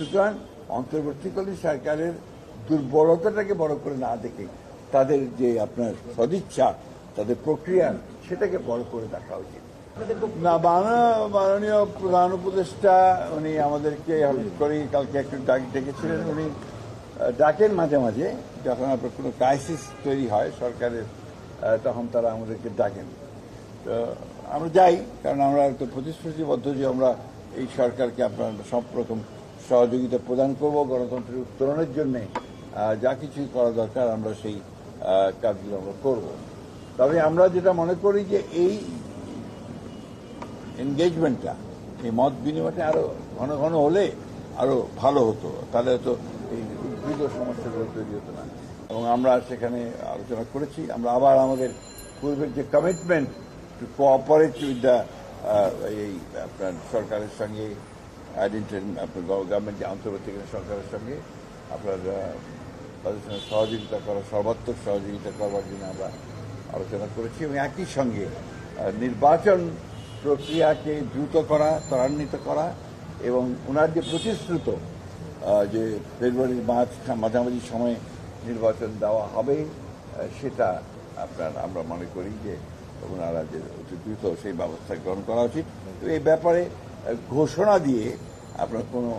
সুতরাং অন্তর্বর্তীকালীন সরকারের দুর্বলতাটাকে বড় করে না দেখে তাদের যে আপনার সদিচ্ছা, তাদের প্রক্রিয়া, সেটাকে বড় করে দেখা উচিত। না মাননীয় মাননীয় প্রধান উপদেষ্টা, উনি আমাদেরকে হঠাৎ করে, কালকে একটু ডাক ডেকেছিলেন। উনি ডাকেন মাঝে মাঝে, যখন আপনার কোনো ক্রাইসিস তৈরি হয় সরকারের তখন তারা আমাদেরকে ডাকেন। তো আমরা যাই, কারণ আমরা তো প্রতিশ্রুতিবদ্ধ যে আমরা এই সরকারকে আপনার সব রকম সহযোগিতা প্রদান করব, গণতন্ত্রের উত্তরণের জন্যে যা কিছুই করা দরকার আমরা সেই কাজগুলো আমরা করব। তবে আমরা যেটা মনে করি যে এই এনগেজমেন্টটা এই মত বিনিময়টা আরও ঘন ঘন হলে আরও ভালো হতো। তাহলে তো এই উদ্ভিদ সমস্যাগুলো তৈরি হতো না। এবং আমরা সেখানে আলোচনা করেছি। আমরা আবার আমাদের পূর্বের যে commitment to cooperate with the এই আপনার সরকারের সঙ্গে আইডেন্টি গভর্নমেন্ট যে আন্তর্জাতিক সরকারের সঙ্গে আপনার তাদের সঙ্গে সহযোগিতা করা সর্বাত্মক সহযোগিতা করবার জন্য আমরা আলোচনা করেছি এবং একই সঙ্গে নির্বাচন প্রক্রিয়াকে দ্রুত করা ত্বরান্বিত করা এবং ওনার যে প্রতিশ্রুত যে ফেব্রুয়ারির মাঝ মাঝামাঝি সময়ে নির্বাচন দেওয়া হবে সেটা আপনার আমরা মনে করি যে ওনারা যে অতি দ্রুত সেই ব্যবস্থা গ্রহণ করা উচিত তো এই ব্যাপারে ঘোষণা দিয়ে আপনার কোনো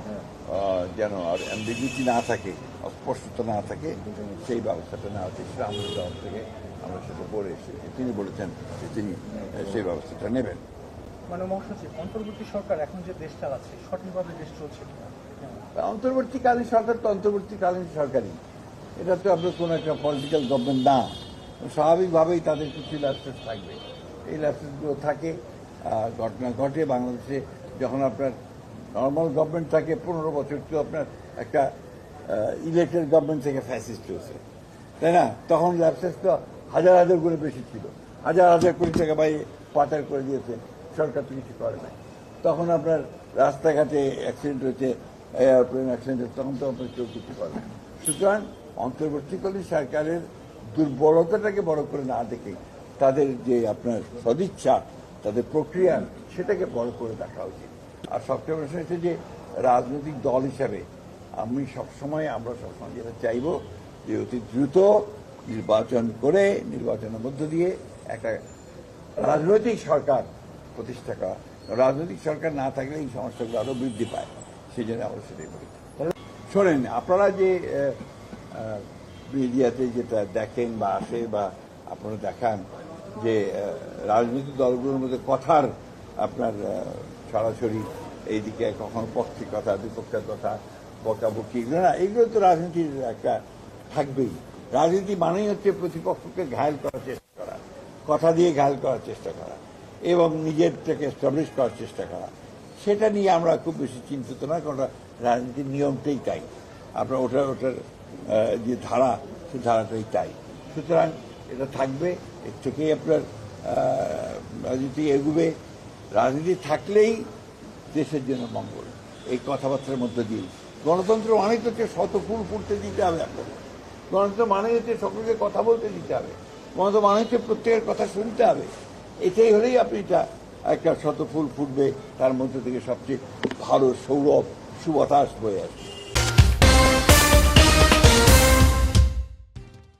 যেন আর অ্যাম্বিগুইটি না থাকে অস্পষ্টতা না থাকে সেই ব্যবস্থাটা নেওয়া উচিত সেটা আমাদের তরফ থেকে। আমরা সেটা বলে এসেছি। তিনি বলেছেন যে তিনি সেই ব্যবস্থাটা নেবেন। মানে মহাসচিব অন্তর্বর্তী সরকার এখন যে দেশ চালাচ্ছে সঠিকভাবে দেশ চলছে? অন্তর্বর্তীকালীন সরকার তো অন্তর্বর্তীকালীন সরকারই। এটা তো আপনার কোনো একটা পলিটিক্যাল গভর্নমেন্ট না। স্বাভাবিকভাবেই তাদের কিছু ল্যাপসেস থাকবে। এই ল্যাপসেসগুলো থাকে ঘটনা ঘটে বাংলাদেশে যখন আপনার নর্মাল গভর্নমেন্ট থাকে পনেরো বছর, তো আপনার একটা ইলেক্টেড গভর্নমেন্ট থেকে ফ্যাসিস্ট হয়েছে। তাই না? তখন ল্যাপসেস তো হাজার হাজার করে বেশি ছিল। হাজার হাজার কোটি টাকা বাইরে পাচার করে দিয়েছে। সরকার তো কিছু করে নাই। তখন আপনার রাস্তাঘাটে অ্যাক্সিডেন্ট হয়েছে এয়ারপ্লেন অ্যাক্সিডেন্ট হয়েছে, তখন তো আপনার কেউ কিছু করে না সুতরাং অন্তর্বর্তীকালীন সরকারের দুর্বলতাটাকে বড় করে না দেখে তাদের যে আপনার সদিচ্ছা, তাদের প্রক্রিয়া, সেটাকে বড় করে দেখা উচিত। আর সবচেয়ে বড় হচ্ছে যে রাজনৈতিক দল হিসাবে আমি সবসময়, আমরা সবসময় যেটা চাইব যে অতি দ্রুত নির্বাচন করে নির্বাচনের মধ্য দিয়ে একটা রাজনৈতিক সরকার প্রতিষ্ঠা করা। রাজনৈতিক সরকার না থাকলে এই সমস্যাগুলো আরও বৃদ্ধি পায়। সেই জন্য আমরা সেটাই বলি। শোনেন, আপনারা যে মিডিয়াতে যেটা দেখেন বা আসে বা আপনারা দেখান যে রাজনৈতিক দলগুলোর মধ্যে কথার আপনার ছড়াছড়ি এইদিকে কখনো পক্ষের কথা, বিপক্ষের কথা বকাবকি। এগুলো না, এগুলো তো রাজনীতির একটা থাকবেই। রাজনীতি মানেই হচ্ছে প্রতিপক্ষকে ঘায়ল করার চেষ্টা করা, কথা দিয়ে ঘায়ল করার চেষ্টা করা, এবং নিজের থেকে এস্টাবলিশ করার চেষ্টা করা। সেটা নিয়ে আমরা খুব বেশি চিন্তিত না, কারণ রাজনীতির নিয়মটাই তাই। আপনার ওটার ওটার যে ধারা সে ধারাটাই তাই। সুতরাং এটা থাকবে, এর থেকেই আপনার রাজনীতি এগুবে। রাজনীতি থাকলেই দেশের জন্য মঙ্গল। এই কথাবার্তার মধ্যে দিয়ে। গণতন্ত্র মানে তো শত ফুল ফুটতে দিতে হবে এখন। গণতন্ত্র মানে হচ্ছে সকলকে কথা বলতে দিতে হবে। গণতন্ত্র মানে হচ্ছে প্রত্যেকের কথা শুনতে হবে। এটাই হলেই আপনি এটা একটা শত ফুল ফুটবে, তার মধ্যে থেকে সবচেয়ে ভালো সৌরভ সুবাতাস বয়ে আসবে।